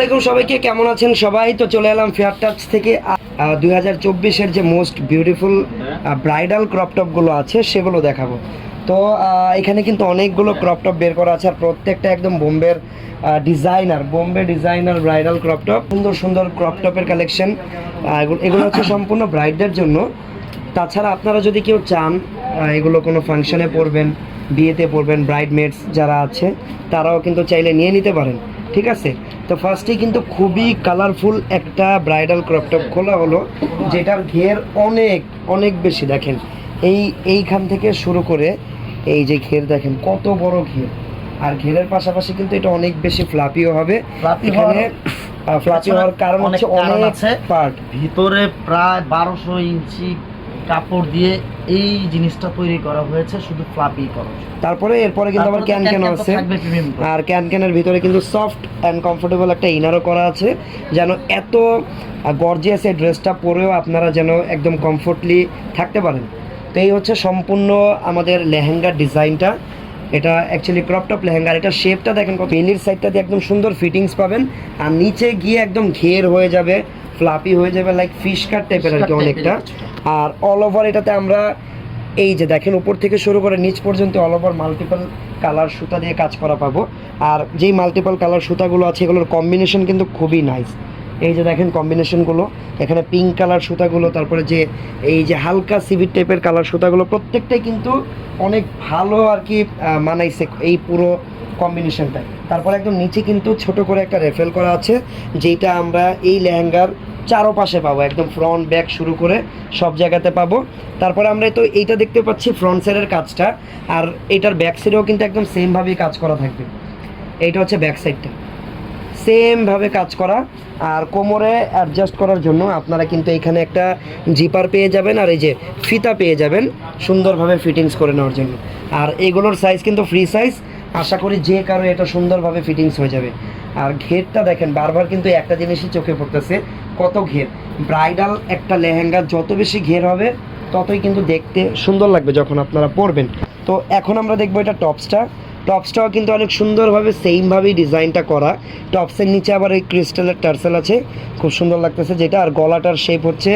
আলাইকুম সবাইকে, কেমন আছেন সবাই? তো চলে এলাম ফেয়ার টাচ থেকে। দুই হাজার চব্বিশের যে মোস্ট বিউটিফুল ব্রাইডাল ক্রপ টপগুলো আছে, সেগুলো দেখাবো। তো এখানে কিন্তু অনেকগুলো ক্রপ টপ বের করা আছে, আর প্রত্যেকটা একদম বোম্বের designer Bombay designer bridal crop top সুন্দর সুন্দর ক্রপ টপের কালেকশন এগুলো হচ্ছে সম্পূর্ণ ব্রাইডদের জন্য। তাছাড়া আপনারা যদি কেউ চান এগুলো কোনো ফাংশনে পরবেন, বিয়েতে পরবেন ব্রাইডমেডস যারা আছে, তারাও কিন্তু চাইলে নিয়ে নিতে পারেন। ঠিক আছে? তো ফার্স্টেই কিন্তু খুবই কালারফুল একটা ব্রাইডাল ক্রপটপ খোলা হলো যেটার ঘের অনেক অনেক বেশি। দেখেন এই এইখান থেকে শুরু করে এই যে ঘের দেখেন কত বড় ঘের। আর ঘেরের পাশাপাশি কিন্তু এটা অনেক বেশি ফ্লাপিও হবে। এখানে ফ্লাপি হওয়ার কারণ হচ্ছে অনেক আছে। পার্ট ভিতরে প্রায় বারোশো ইঞ্চি কাপড় দিয়ে এই জিনিসটা তৈরি করা হয়েছে শুধু ফ্লাপি করা। তারপরে এরপরে কিন্তু আবার ক্যান ক্যান আছে। আর ক্যান ক্যানের ভিতরে কিন্তু সফট অ্যান্ড কমফোর্টেবল একটা ইনারও করা আছে যেন এত গর্জিয়াস এই ড্রেসটা পরেও আপনারা যেন একদম কমফোর্টলি থাকতে পারেন। তো এই হচ্ছে সম্পূর্ণ আমাদের লেহেঙ্গার ডিজাইনটা। এটা অ্যাকচুয়ালি ক্রপ টপ লেহেঙ্গার এটা শেপটা দেখেন কত বেলির সাইডটা দিয়ে একদম সুন্দর ফিটিংস পাবেন আর নিচে গিয়ে একদম ঘের হয়ে যাবে। ফ্লাপি হয়ে যাবে লাইক ফিশ কাট টাইপের আর কি অনেকটা। আর অল ওভার এটাতে আমরা এই যে দেখেন উপর থেকে শুরু করে নিচ পর্যন্ত অল ওভার মাল্টিপল কালার সুতা দিয়ে কাজ করা পাবো। আর যেই মাল্টিপল কালার সুতাগুলো আছে এগুলোর কম্বিনেশন কিন্তু খুবই নাইস এই যে দেখেন কম্বিনেশনগুলো এখানে পিঙ্ক কালার সুতাগুলো তারপরে যে এই যে হালকা সিভিট টাইপের কালার সুতাগুলো প্রত্যেকটাই কিন্তু অনেক ভালো আর কি মানাইছে এই পুরো কম্বিনেশনটা তারপরে একদম নিচে কিন্তু ছোট করে একটা রেফেল করা আছে যেটা আমরা এই লেহেঙ্গার চারোপাশে পাবো, একদম ফ্রন্ট ব্যাক শুরু করে সব জায়গাতে পাবো। তারপরে আমরা তো এইটা দেখতে পাচ্ছি ফ্রন্ট সাইডের কাজটা, আর এটার ব্যাক সাইডেও কিন্তু একদম সেমভাবেই কাজ করা থাকবে। এইটা হচ্ছে ব্যাক সাইডটা সেমভাবে কাজ করা, আর কোমরে অ্যাডজাস্ট করার জন্য আপনারা কিন্তু এখানে একটা জিপার পেয়ে যাবেন, আর এই যে ফিতা পেয়ে যাবেন, সুন্দরভাবে ফিটিংস করে নেওয়ার জন্য। আর এগুলোর সাইজ কিন্তু ফ্রি সাইজ আশা করি যে কারও এটা সুন্দরভাবে ফিটিংস হয়ে যাবে। আর ঘেরটা দেখেন, বারবার কিন্তু একটা জিনিসই চোখে পড়তেছে কত ঘের। ব্রাইডাল একটা লেহেঙ্গা, যত বেশি ঘের হবে, ততই কিন্তু দেখতে সুন্দর লাগবে যখন আপনারা পরবেন। তো এখন আমরা দেখব এটা টপসটা টপসটাও কিন্তু অনেক সুন্দরভাবে সেমভাবেই ডিজাইনটা করা। টপসের নিচে আবার এই ক্রিস্টালের টার্সেল আছে। খুব সুন্দর লাগতেছে যেটা। আর গলাটার শেপ হচ্ছে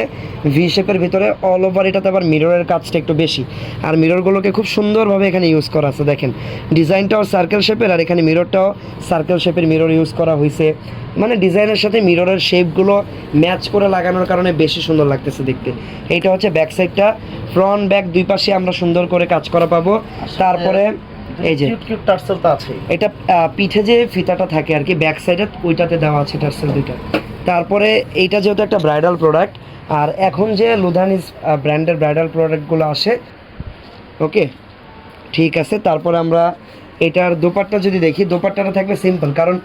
ভি শেপের ভিতরে। অল ওভার এটাতে আবার মিররের কাজটা একটু বেশি। আর মিররগুলোকে খুব সুন্দরভাবে এখানে ইউজ করা আছে দেখেন। ডিজাইনটাও সার্কেল শেপের আর এখানে মিররটাও সার্কেল শেপের মিরর ইউজ করা হয়েছে মানে ডিজাইনের সাথে মিররের শেপগুলো ম্যাচ করে লাগানোর কারণে বেশি সুন্দর লাগতেছে দেখতে। এইটা হচ্ছে ব্যাক সাইডটা ফ্রন্ট ব্যাক দুই পাশে আমরা সুন্দর করে কাজ করা পাবো। তারপরে এই যে। কিউট কিউট টার্সেল তো আছে এটা পিঠে যে ফিতাটা থাকে আর কি ব্যাক সাইডে ওইটাতে দেওয়া আছে টার্সেল দুইটা। তারপরে এইটা যেহেতু একটা ব্রাইডাল প্রোডাক্ট আর এখন যে লুধানিস ব্র্যান্ডের ব্রাইডাল প্রোডাক্টগুলো আসে ওকে ঠিক আছে তারপরে আমরা এটার দোপাট্টা যদি দেখি দোপাট্টাটা থাকবে সিম্পল কারণ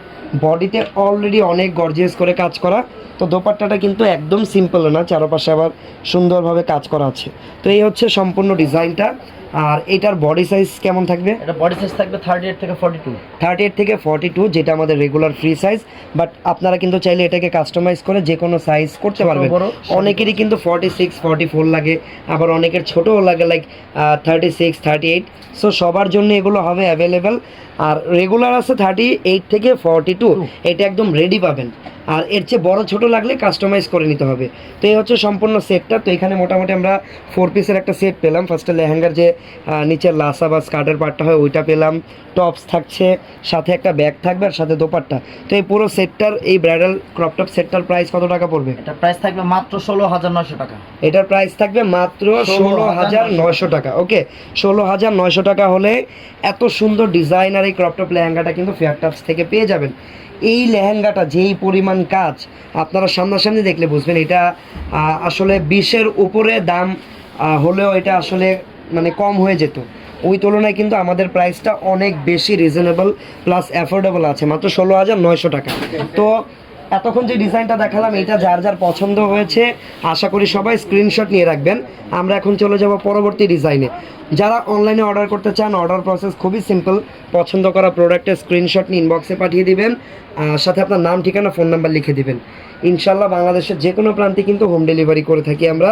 বডিতে অলরেডি অনেক গর্জিয়াস করে কাজ করা তো দোপাট্টাটা কিন্তু একদম সিম্পল না চারপাশে আবার সুন্দরভাবে কাজ করা আছে। তো এই হচ্ছে সম্পূর্ণ ডিজাইনটা আর এটার বডি সাইজ কেমন থাকবে? এটা বডি সাইজ থাকবে থার্টি এইট থেকে ফর্টি টু থার্টি এইট থেকে ফর্টি টু যেটা আমাদের রেগুলার ফ্রি সাইজ বাট আপনারা কিন্তু চাইলে এটাকে কাস্টমাইজ করে যে কোনো সাইজ করতে পারবেন। অনেকেরই কিন্তু ফর্টি সিক্স ফর্টি ফোর লাগে আবার অনেকের ছোটও লাগে like thirty six thirty eight so সবার জন্য এগুলো হবে অ্যাভেলেবেল আর রেগুলার আছে থার্টি এইট থেকে ফর্টি টু এটা একদম রেডি পাবেন। আর এর চেয়ে বড় ছোট লাগলে কাস্টমাইজ করে নিতে হবে। তো এই হচ্ছে সম্পূর্ণ সেটটা তো এখানে মোটামুটি আমরা ফোর পিসের একটা সেট পেলাম। ফার্স্টে লেহেঙ্গার যে নিচের লাসা বা স্কার্টের পার্টটা হয় ওইটা পেলাম। টপস থাকছে সাথে একটা ব্যাগ থাকবে আর সাথে দোপাট্টা। তো এই পুরো সেটটার এই ব্রাইডাল ক্রপ টপ সেটটার প্রাইস কত টাকা পড়বে? এটা প্রাইস থাকবে মাত্র ষোলো হাজার নয়শো টাকা। এটার প্রাইস থাকবে মাত্র ষোলো হাজার নয়শো টাকা। ওকে ষোলো হাজার নয়শো টাকা হলে এত সুন্দর ডিজাইন আর এই ক্রপটপ লেহেঙ্গাটা কিন্তু ফেয়ারটাপস থেকে পেয়ে যাবেন। এই লেহেঙ্গাটা যেই পরিমাণ কাজ, আপনারা সামনাসামনি দেখলে বুঝবেন এটা আসলে বিশের উপরে দাম হলেও এটা আসলে মানে কম হয়ে যেত। ওই তুলনায় কিন্তু আমাদের প্রাইসটা অনেক বেশি রিজনেবল প্লাস অ্যাফোর্ডেবল আছে, মাত্র ষোলো হাজার নয়শো টাকা। তো এতক্ষণ যে ডিজাইনটা দেখালাম, এটা যার যার পছন্দ হয়েছে, আশা করি সবাই স্ক্রিনশট নিয়ে রাখবেন। আমরা এখন চলে যাব পরবর্তী ডিজাইনে যারা অনলাইনে অর্ডার করতে চান অর্ডার প্রসেস খুবই সিম্পল পছন্দ করা প্রোডাক্টের স্ক্রিনশট নিয়ে ইনবক্সে পাঠিয়ে দিবেন। সাথে আপনার নাম, ঠিকানা ফোন নাম্বার লিখে দিবেন। ইনশাল্লাহ বাংলাদেশের যে কোনো প্রান্তে কিন্তু হোম ডেলিভারি করে থাকি আমরা।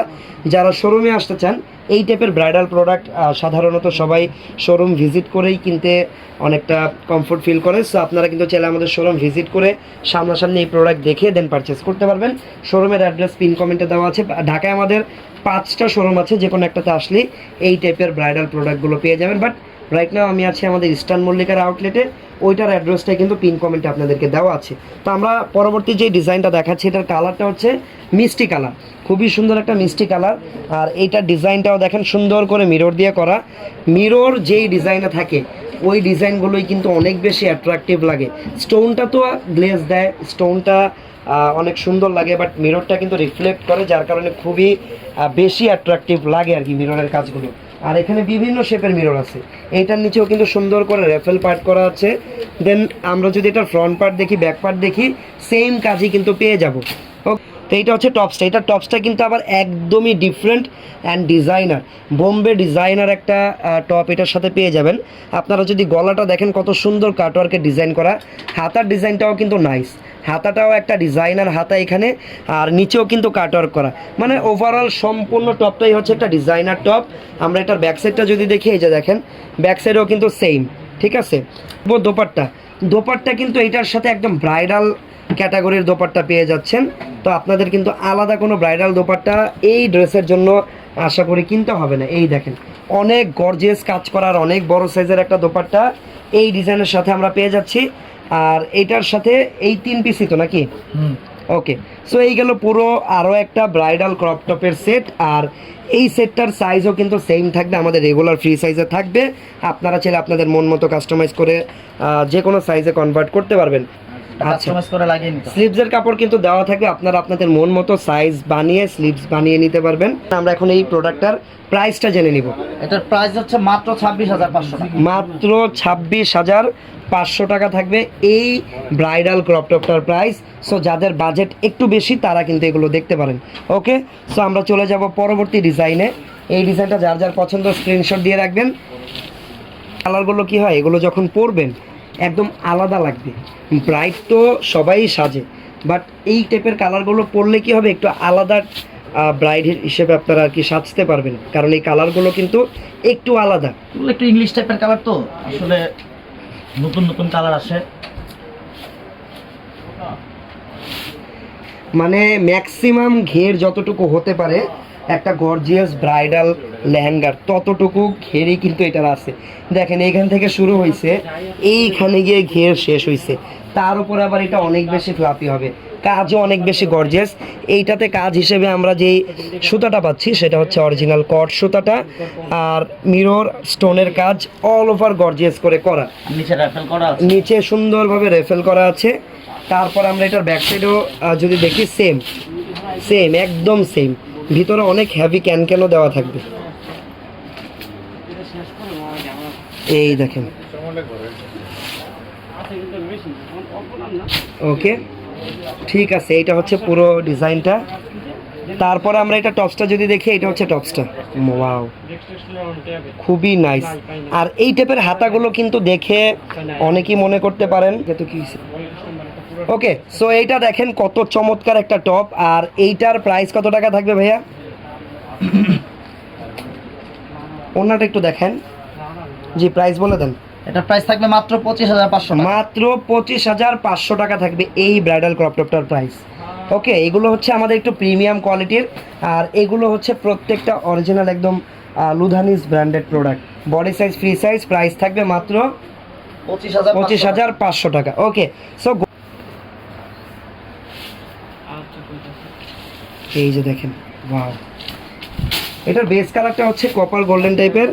যারা শোরুমে আসতে চান, এই টাইপের ব্রাইডাল প্রোডাক্ট সাধারণত সবাই শোরুম ভিজিট করেই কিনতে অনেকটা কমফোর্ট ফিল করে। সো আপনারা কিন্তু চাইলে আমাদের শোরুম ভিজিট করে সামনাসামনি এই প্রোডাক্ট দেখে দেন পারচেস করতে পারবেন। শোরুমের অ্যাড্রেস পিন কমেন্টে দেওয়া আছে। ঢাকায় আমাদের পাঁচটা শোরুম আছে যে কোনো একটাতে আসলেই এই টাইপের ব্রাইডাল প্রোডাক্টগুলো পেয়ে যাবেন। বাট রাইট নাও আমি আছি আমাদের ইস্টার্ন মল্লিকার আউটলেটে ওইটার অ্যাড্রেসটা কিন্তু পিন কমেন্টে আপনাদেরকে দেওয়া আছে। তো আমরা পরবর্তী যে ডিজাইনটা দেখাচ্ছি, এটার কালারটা হচ্ছে মিষ্টি কালার খুবই সুন্দর একটা মিষ্টি কালার আর এইটার ডিজাইনটাও দেখেন, সুন্দর করে মিরর দিয়ে করা। মিরর যেই ডিজাইনে থাকে, ওই ডিজাইনগুলোই কিন্তু অনেক বেশি অ্যাট্রাকটিভ লাগে। স্টোনটা তো গ্লেজ দেয় স্টোনটা অনেক সুন্দর লাগে বাট মিররটা কিন্তু রিফ্লেক্ট করে, যার কারণে খুবই বেশি অ্যাট্রাকটিভ লাগে আর কি মিররের কাজগুলো। আর এখানে বিভিন্ন শেপের মিরর আছে। এইটার নিচেও কিন্তু সুন্দর করে রেফেল পার্ট করা আছে। দেন আমরা যদি এটার ফ্রন্ট পার্ট দেখি ব্যাক পার্ট দেখি সেম কাজই কিন্তু পেয়ে যাব। তো এইটা হচ্ছে টপসটা এটা টপসটা কিন্তু আবার একদমই different and designer Bombay designer একটা টপ এটার সাথে পেয়ে যাবেন। আপনারা যদি গলাটা দেখেন কত সুন্দর কাটওয়ার্কের ডিজাইন করা। হাতার ডিজাইনটাও কিন্তু নাইস হাতাটাও একটা ডিজাইনার হাতা এখানে, আর নিচেও কিন্তু কাটওয়ার্ক করা। মানে ওভারঅল সম্পূর্ণ টপটাই হচ্ছে একটা ডিজাইনার টপ। আমরা এটার ব্যাক সাইডটা যদি দেখি, এই যে দেখেন ব্যাক সাইডেও কিন্তু সেম ঠিক আছে? ও দোপাট্টা। দোপাট্টা কিন্তু এটার সাথে একদম ব্রাইডাল ক্যাটাগরির দোপাট্টা পেয়ে যাচ্ছেন। তো আপনাদের কিন্তু আলাদা কোনো ব্রাইডাল দোপাট্টা এই ড্রেসের জন্য আশা করি কিনতে হবে না। এই দেখেন, অনেক গর্জিয়াস কাজ করার অনেক বড় সাইজের একটা দোপাট্টা এই ডিজাইনের সাথে আমরা পেয়ে যাচ্ছি। আর এটার সাথে এই তিন পিসই তো নাকি? হুম। ওকে সো এই গেল পুরো আরও একটা ব্রাইডাল ক্রপ টপের সেট আর এই সেটটার সাইজও কিন্তু সেম থাকবে আমাদের রেগুলার ফ্রি সাইজে থাকবে। আপনারা চাইলে আপনাদের মন মতো কাস্টমাইজ করে যে কোনো সাইজে কনভার্ট করতে পারবেন। কাস্টমাইজ করে লাগিয়ে নিতে হবে। স্লিভসের কাপড় কিন্তু দেওয়া থাকবে আপনারা আপনাদের মন মতো সাইজ বানিয়ে স্লিভস বানিয়ে নিতে পারবেন। আমরা এখন এই প্রোডাক্টটার প্রাইসটা জেনে নিব। এটার প্রাইস হচ্ছে মাত্র ছাব্বিশ হাজার পাঁচশো মাত্র ছাব্বিশ হাজার পাঁচশো টাকা থাকবে এই ব্রাইডাল ক্রপটপটার প্রাইস সো যাদের বাজেট একটু বেশি তারা কিন্তু এগুলো দেখতে পারেন। ওকে সো আমরা চলে যাব পরবর্তী ডিজাইনে এই ডিজাইনটা যার যার পছন্দ স্ক্রিনশট দিয়ে রাখবেন। কালারগুলো কি হয়? এগুলো যখন পরবেন একদম আলাদা লাগবে। ব্রাইট তো সবাই সাজে বাট এই টাইপের কালারগুলো পরলে কি হবে? একটু আলাদা ব্রাইড হিসেবে আপনারা আর কি সাজতে পারবেন। কারণ এই কালারগুলো কিন্তু একটু আলাদা। একটু ইংলিশ টাইপের কালার তো? আসলে নতুন নতুন কালার আসে। মানে ম্যাক্সিমাম ঘের যতটুকু হতে পারে একটা গর্জিয়াস ব্রাইডাল লেহেঙ্গার। ততটুকু ঘেরই কিন্তু এটার আছে। দেখেন এইখান থেকে শুরু হয়েছে এইখানে গিয়ে ঘের শেষ হয়েছে তার উপর আবার এটা অনেক বেশি ফ্লাপি হবে। কাজও অনেক বেশি গর্জিয়াস এইটাতে কাজ হিসেবে আমরা যেই সুতাটা পাচ্ছি সেটা হচ্ছে অরিজিনাল কট সুতাটা আর মিরর স্টোনের কাজ অল ওভার গর্জিয়াস করে করা। নিচে র্যাফেল করা নিচে সুন্দরভাবে রেফেল করা আছে। তারপর আমরা এটার ব্যাক সাইডও যদি দেখি সেম সেম একদম সেম ভিতরে অনেক হ্যাভি ক্যান ক্যানও দেওয়া থাকবে। এই দেখেন। ওকে ঠিক আছে এটা হচ্ছে পুরো ডিজাইনটা। তারপর আমরা এটা টপসটা যদি দেখি, এটা হচ্ছে টপসটা ওয়াও খুবই নাইস আর এই টাইপের হাতাগুলো কিন্তু দেখে অনেকেই মনে করতে পারেন, যেহেতু কি ওকে সো এইটা দেখেন কত চমৎকার একটা টপ আর এইটার প্রাইস কত টাকা থাকবে ভাইয়া? ওনাটা একটু দেখেন। জি প্রাইস বলে দেন। এটার প্রাইস থাকবে মাত্র পঁচিশ হাজার পাঁচশো মাত্র পঁচিশ হাজার পাঁচশো টাকা থাকবে এই ব্রাইডাল ক্রপ টপটার প্রাইস ওকে এগুলো হচ্ছে আমাদের একটু প্রিমিয়াম কোয়ালিটির আর এগুলো হচ্ছে প্রত্যেকটা অরিজিনাল একদম লুধানিস branded product body size free size price থাকবে মাত্র পঁচিশ হাজার পঁচিশ হাজার পাঁচশো টাকা। ওকে সো এই যে দেখেন ওয়াও এটার বেস কালারটা হচ্ছে কপার গোল্ডেন টাইপের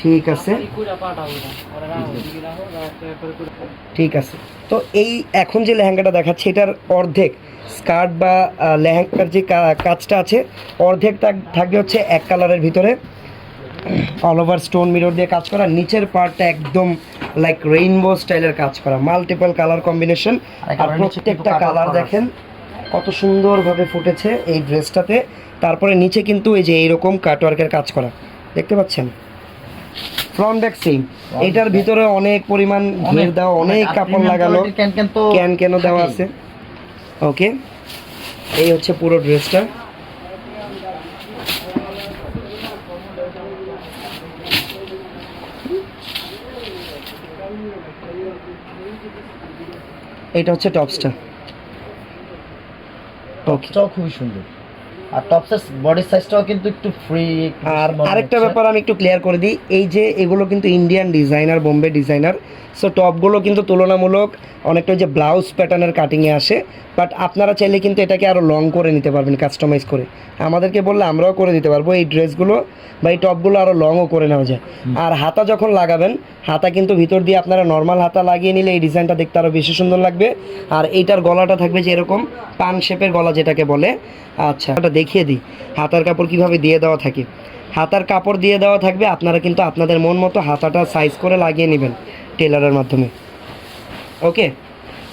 ঠিক আছে। ঠিক আছে। তো এই এখন যে লেহেঙ্গাটা দেখাচ্ছে, এটার অর্ধেক স্কার্ট বা লেহেঙ্গার যে কাজটা আছে, অর্ধেক থাকবে হচ্ছে এক কালারের ভিতরে। অল ওভার স্টোন মিরর দিয়ে কাজ করা। নিচের পার্টটা একদম লাইক রেইনবো স্টাইলের কাজ করা মাল্টিপল কালার কম্বিনেশন আর প্রত্যেকটা কালার দেখেন কত সুন্দরভাবে ফুটেছে এই ড্রেসটাতে। তারপরে নিচে কিন্তু এই যে এইরকম কাটওয়ার্কের কাজ করা দেখতে পাচ্ছেন? ফ্রন্ট ব্যাক সেম এটার ভিতরে অনেক পরিমাণ ঘের দেওয়া অনেক। কাপড় লাগালো ক্যান ক্যানও দেওয়া আছে। ওকে এই হচ্ছে পুরো ড্রেসটা। এটা হচ্ছে টপসটা টপসটাও খুবই সুন্দর। আর টপসের বডি সাইজটাও কিন্তু একটু ফ্রি আর আরেকটা ব্যাপার আমি একটু ক্লিয়ার করে দিই এই যে এগুলো কিন্তু Indian designer Bombay designer so টপগুলো কিন্তু তুলনামূলক অনেকটা যে ব্লাউজ প্যাটার্নের কাটিংয়ে আসে বাট আপনারা চাইলে কিন্তু এটাকে আরও লং করে নিতে পারবেন কাস্টমাইজ করে। আমাদেরকে বললে আমরাও করে দিতে পারব এই ড্রেসগুলো বা এই টপগুলো আরও লংও করে নেওয়া যায়। আর হাতা যখন লাগাবেন হাতা কিন্তু ভিতর দিয়ে আপনারা নর্মাল হাতা লাগিয়ে নিলে এই ডিজাইনটা দেখতে আরও বেশি সুন্দর লাগবে। আর এইটার গলাটা থাকবে যে এরকম পান শেপের গলা যেটাকে বলে। আচ্ছা এটা দেখিয়ে দিই। হাতার কাপড় কীভাবে দিয়ে দেওয়া থাকে। হাতার কাপড় দিয়ে দেওয়া থাকবে আপনারা কিন্তু আপনাদের মন মতো হাতাটা সাইজ করে লাগিয়ে নেবেন টেলারের মাধ্যমে। ওকে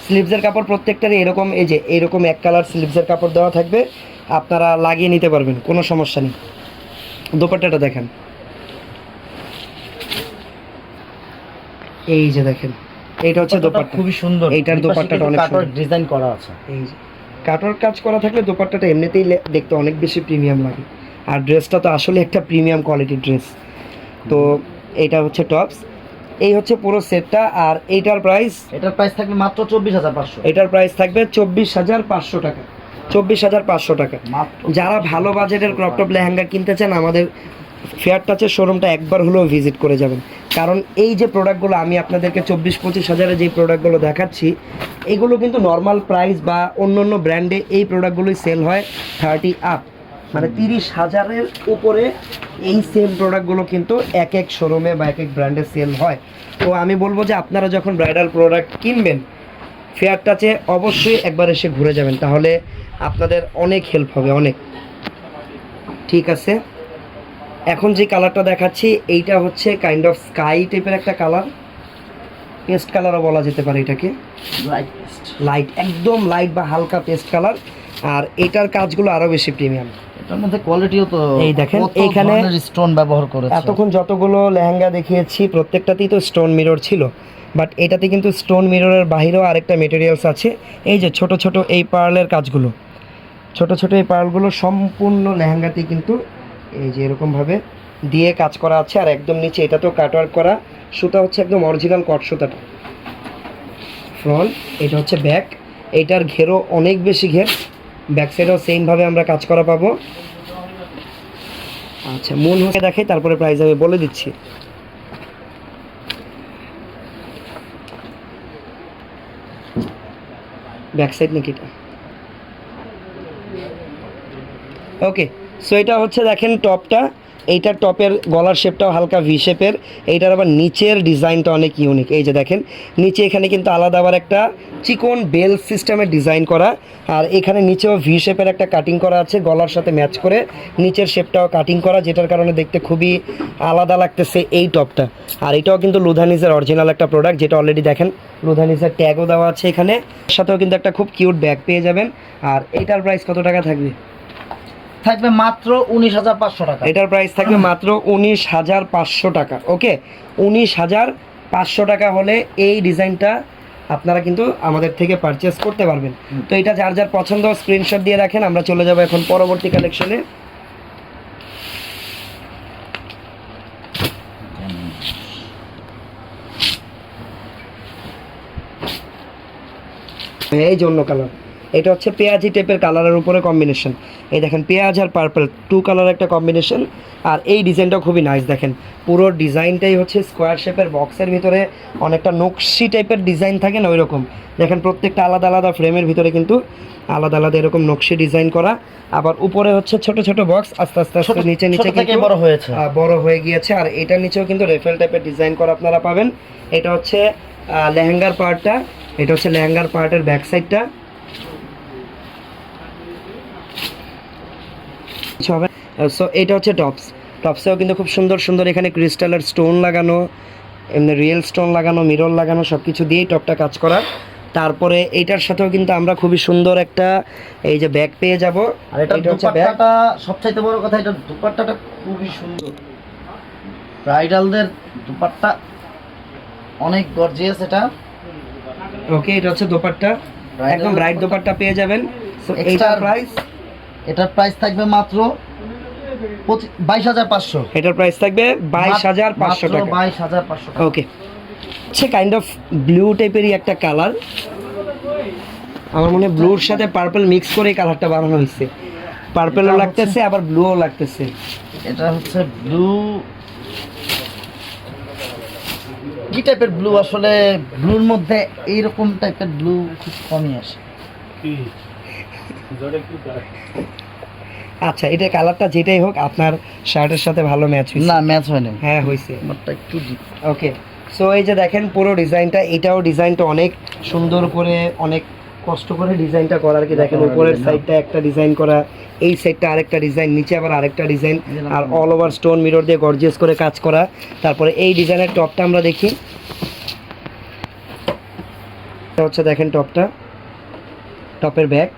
স্লিভসের কাপড় প্রত্যেকটারই এরকম এই যে এরকম এক কালার স্লিভসের কাপড় দেওয়া থাকবে আপনারা লাগিয়ে নিতে পারবেন কোনো সমস্যা নেই। দোপাট্টাটা দেখেন। এই যে দেখেন এইটা হচ্ছে দোপাট্টা। খুবই সুন্দর। এইটার দোপাট্টাটা অনেক সুন্দর। ডিজাইন করা আছে। এই যে। কাটর কাজ করা থাকলে দোপাট্টাটা এমনিতেই দেখতে অনেক বেশি প্রিমিয়াম লাগে। আর ড্রেসটা তো আসলে একটা প্রিমিয়াম কোয়ালিটির ড্রেস তো এইটা হচ্ছে টপস এই হচ্ছে পুরো সেটটা আর এইটার প্রাইস এটার প্রাইস থাকবে মাত্র চব্বিশ হাজার পাঁচশো। এটার প্রাইস থাকবে চব্বিশ হাজার পাঁচশো টাকা। চব্বিশ হাজার পাঁচশো টাকা। যারা ভালো বাজেটের ক্রপটপ লেহেঙ্গা কিনতে চান আমাদের ফেয়ার টাচের শোরুমটা একবার হলেও ভিজিট করে যাবেন। কারণ এই যে প্রোডাক্টগুলো আমি আপনাদেরকে চব্বিশ, পঁচিশ হাজারে যে প্রোডাক্টগুলো দেখাচ্ছি, এগুলো কিন্তু নর্মাল প্রাইস বা অন্য অন্য ব্র্যান্ডে এই প্রোডাক্টগুলোই সেল হয় থার্টি আপ মানে তিরিশ হাজারের উপরে এই সেম প্রোডাক্টগুলো কিন্তু এক এক শোরুমে বা এক এক ব্র্যান্ডে সেল হয়। তো আমি বলব যে আপনারা যখন ব্রাইডাল প্রোডাক্ট কিনবেন ফেয়ার টাচে অবশ্যই একবার এসে ঘুরে যাবেন। তাহলে আপনাদের অনেক হেল্প হবে, অনেক। ঠিক আছে? এখন যে কালারটা দেখাচ্ছি এইটা হচ্ছে কাইন্ড অফ স্কাই টাইপের একটা কালার। পেস্ট কালারও বলা যেতে পারে এটাকে। লাইট লাইট একদম লাইট বা হালকা পেস্ট কালার আর এটার কাজগুলো আরও বেশি প্রিমিয়াম এটার মধ্যে কোয়ালিটিও তো এই দেখেন, এইখানে- স্টোন ব্যবহার করেছে। এতক্ষণ যতগুলো লেহেঙ্গা দেখিয়েছি প্রত্যেকটাতেই তো স্টোন মিরর ছিল। বাট এটাতে কিন্তু স্টোন মিররের বাহিরেও আরেকটা মেটেরিয়ালস আছে। এই যে ছোট ছোট এই পার্লের কাজগুলো। ছোট ছোট এই পার্লগুলো সম্পূর্ণ লেহেঙ্গাতেই কিন্তু এই যে এরকমভাবে দিয়ে কাজ করা আছে, আর একদম নিচে এটা তো কাটওয়ার্ক করা। সুতা হচ্ছে একদম অরিজিনাল কট সুতাটা। ফ্রন্ট এটা হচ্ছে ব্যাক এইটার ঘেরও অনেক বেশি ঘের। ব্যাক সাইডেও সেমভাবে আমরা কাজ করা পাবো। আচ্ছা মন হয়ে দেখে তারপরে প্রাইস আমি বলে দিচ্ছি। ব্যাক সাইড নাকি এটা? ওকে সো এটা হচ্ছে দেখেন টপটা। এইটার টপের গলার শেপটাও হালকা ভি শেপের এইটার আবার নিচের ডিজাইনটা অনেক ইউনিক এই যে দেখেন, নিচে এখানে কিন্তু আলাদা আবার একটা চিকন বেল সিস্টেমের ডিজাইন করা। আর এখানে নিচেও ভি শেপের একটা কাটিং করা আছে, গলার সাথে ম্যাচ করে। নিচের শেপটাও কাটিং করা, যেটার কারণে দেখতে খুবই আলাদা লাগতেছে এই টপটা। আর এটাও কিন্তু লুধানিসের অরিজিনাল একটা প্রোডাক্ট যেটা অলরেডি দেখেন লুধানিসের ট্যাগও দেওয়া আছে এখানে। সাথেও কিন্তু একটা খুব কিউট ব্যাগ পেয়ে যাবেন। আর এইটার প্রাইস কত টাকা থাকবে? থাকবে মাত্র উনিশ হাজার পাঁচশো টাকা। এটার প্রাইস থাকবে মাত্র উনিশ হাজার পাঁচশো টাকা ওকে উনিশ হাজার পাঁচশো টাকা হলে এই ডিজাইনটা আপনারা কিন্তু আমাদের থেকে পারচেস করতে পারবেন। তো এটা যার যার পছন্দ স্ক্রিনশট দিয়ে রাখেন আমরা চলে যাব এখন পরবর্তী কালেকশনে এই যে অন্য কালার এটা হচ্ছে পেঁয়াজি টাইপের কালারের উপরে কম্বিনেশন এই দেখেন পেঁয়াজ আর পার্পল টু কালার একটা কম্বিনেশন আর এই ডিজাইনটা খুবই নাইস দেখেন। পুরো ডিজাইনটাই হচ্ছে স্কোয়ার শেপের বক্সের ভিতরে অনেকটা নকশি টাইপের ডিজাইন থাকে না ওই রকম দেখেন প্রত্যেকটা আলাদা আলাদা ফ্রেমের ভিতরে কিন্তু আলাদা আলাদা এরকম নকশি ডিজাইন করা। আবার উপরে হচ্ছে ছোট ছোট বক্স আস্তে আস্তে আস্তে নিচে নিচে কিন্তু বড় হয়েছে। বড় হয়ে গিয়েছে। আর এটার নিচেও কিন্তু রেফেল টাইপের ডিজাইন করা আপনারা পাবেন। এটা হচ্ছে লেহেঙ্গার পার্টটা এটা হচ্ছে লেহেঙ্গার পার্টের ব্যাক সাইডটা কিছু হবে। সো এটা হচ্ছে টপস টপসেও কিন্তু খুব সুন্দর সুন্দর এখানে ক্রিস্টালের স্টোন লাগানো এমনি রিয়েল স্টোন লাগানো মিরর লাগানো সব কিছু দিয়েই টপটা কাজ করা। তারপরে এইটার সাথেও কিন্তু আমরা খুবই সুন্দর একটা এই যে ব্যাগ পেয়ে যাব। আর এটা হচ্ছে ব্যাগ দুপাট্টাটা সবচাইতে বড় কথা এটা দুপাট্টাটা খুবই সুন্দর। ব্রাইডালদের দুপাট্টা অনেক গর্জিয়াস এটা। ওকে এটা হচ্ছে দোপাট্টা। একদম ব্রাইট দোপাট্টা পেয়ে যাবেন। সো এইটার প্রাইস এটার প্রাইস থাকবে মাত্র বাইশ হাজার পাঁচশো। এটার প্রাইস থাকবে বাইশ হাজার পাঁচশো টাকা। বাইশ হাজার পাঁচশো okay say kind of blue টাইপেরই একটা কালার আমার মনে হয় ব্লুর সাথে পার্পল মিক্স করে কালারটা বানানো হয়েছে। পার্পলও লাগতেছে আবার ব্লুও লাগতেছে। এটা হচ্ছে ব্লু কি টাইপের ব্লু আসলে ব্লুর মধ্যে এইরকম টাইপের ব্লু খুব কমই আসে। আচ্ছা এটা কালারটা যেটাই হোক আপনার শার্টের সাথে ভালো ম্যাচ হয়েছে। না ম্যাচ হয় না হ্যাঁ হয়েছে। আমারটা একটু। ওকে সো এই যে দেখেন পুরো ডিজাইনটা এটাও ডিজাইনটা অনেক সুন্দর করে অনেক কষ্ট করে ডিজাইনটা করা আর কি দেখেন উপরের সাইডটা একটা ডিজাইন করা এই সাইডটা আরেকটা ডিজাইন নিচে আবার আরেকটা ডিজাইন আর অল ওভার স্টোন মিরর দিয়ে গর্জিয়াস করে কাজ করা। তারপরে এই ডিজাইনের টপটা আমরা দেখি। এটা হচ্ছে দেখেন টপটা টপের ব্যাগ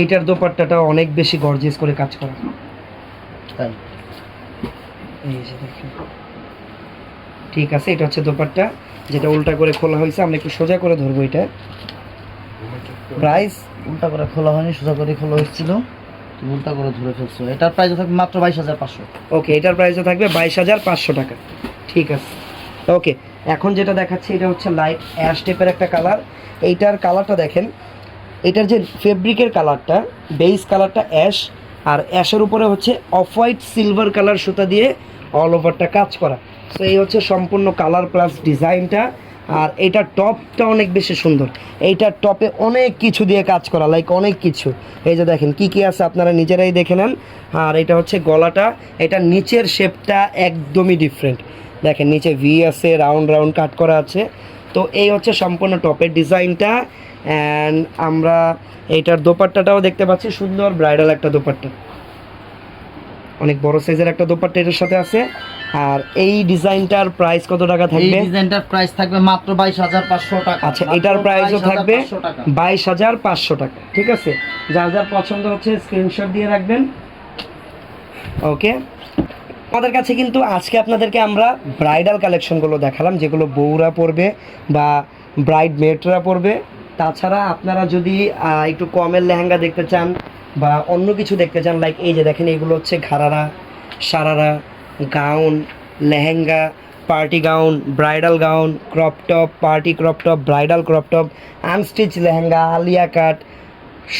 এইটার দোপাট্টাটা অনেক বেশি গর্জিয়াস করে কাজ করা। তাই? এই যে দেখেন। ঠিক আছে এটা হচ্ছে দোপাট্টা যেটা উল্টা করে খোলা হয়েছে। আমরা একটু সোজা করে ধরবো এটা। প্রাইস উল্টা করে খোলা হয়নি সোজা করে খোলা হয়েছিল। উল্টা করে ধরে ফেলছো। এটার প্রাইস থাকবে মাত্র বাইশ হাজার পাঁচশো। ওকে এটার প্রাইসও থাকবে বাইশ হাজার পাঁচশো টাকা। ঠিক আছে। ওকে এখন যেটা দেখাচ্ছি এটা হচ্ছে লাইট অ্যাশ টাইপের একটা কালার এইটার কালারটা দেখেন এটার যে ফেব্রিকের কালারটা বেস কালারটা অ্যাশ আর অ্যাশের উপরে হচ্ছে অফ হোয়াইট সিলভার কালার সুতা দিয়ে অল ওভারটা কাজ করা। তো এই হচ্ছে সম্পূর্ণ কালার প্লাস ডিজাইনটা আর এইটার টপটা অনেক বেশি সুন্দর। এইটার টপে অনেক কিছু দিয়ে কাজ করা লাইক অনেক কিছু। এই যে দেখেন, কি কি আছে আপনারা নিজেরাই দেখে নেন। আর এটা হচ্ছে গলাটা, এটা নিচের শেপটা একদমই ডিফারেন্ট দেখেন, নিচে ভি আছে রাউন্ড রাউন্ড কাট করা আছে। তো এই হচ্ছে সম্পূর্ণ টপের ডিজাইনটা অ্যান্ড আমরা এইটার দোপাট্টাটাও দেখতে পাচ্ছি সুন্দর ব্রাইডাল একটা দোপাট্টা। অনেক বড় সাইজের একটা দোপাট্টা এটার সাথে আছে। আর এই ডিজাইনটার প্রাইস কত টাকা এই থাকবে? ডিজাইনটার প্রাইস থাকবে মাত্র বাইশ হাজার পাঁচশো টাকা। আচ্ছা এটার প্রাইসও থাকবে টাকা। বাইশ হাজার পাঁচশো টাকা ঠিক আছে? যার যার পছন্দ হচ্ছে স্ক্রিনশট দিয়ে রাখবেন। ওকে আমাদের কাছে কিন্তু আজকে আপনাদেরকে আমরা ব্রাইডাল কালেকশনগুলো দেখালাম যেগুলো বউরা পরবে বা ব্রাইড মেটরা পরবে। তাছাড়া আপনারা যদি একটু কমের লেহেঙ্গা দেখতে চান বা অন্য কিছু দেখতে চান লাইক এই যে দেখেন এগুলো হচ্ছে ঘাড়ারা sharara gown lehenga party gown bridal gown crop top party crop top bridal crop top unstitch lehenga Alia cut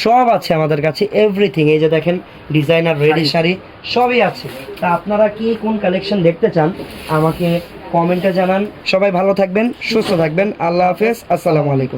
সব আছে আমাদের কাছে এভরিথিং এই যে দেখেন ডিজাইনার রেডি শাড়ি। সবই আছে। তা আপনারা কি কোন কালেকশন দেখতে চান, আমাকে কমেন্টে জানান। সবাই ভালো থাকবেন, সুস্থ থাকবেন। আল্লাহ হাফেজ, আসসালামু আলাইকুম।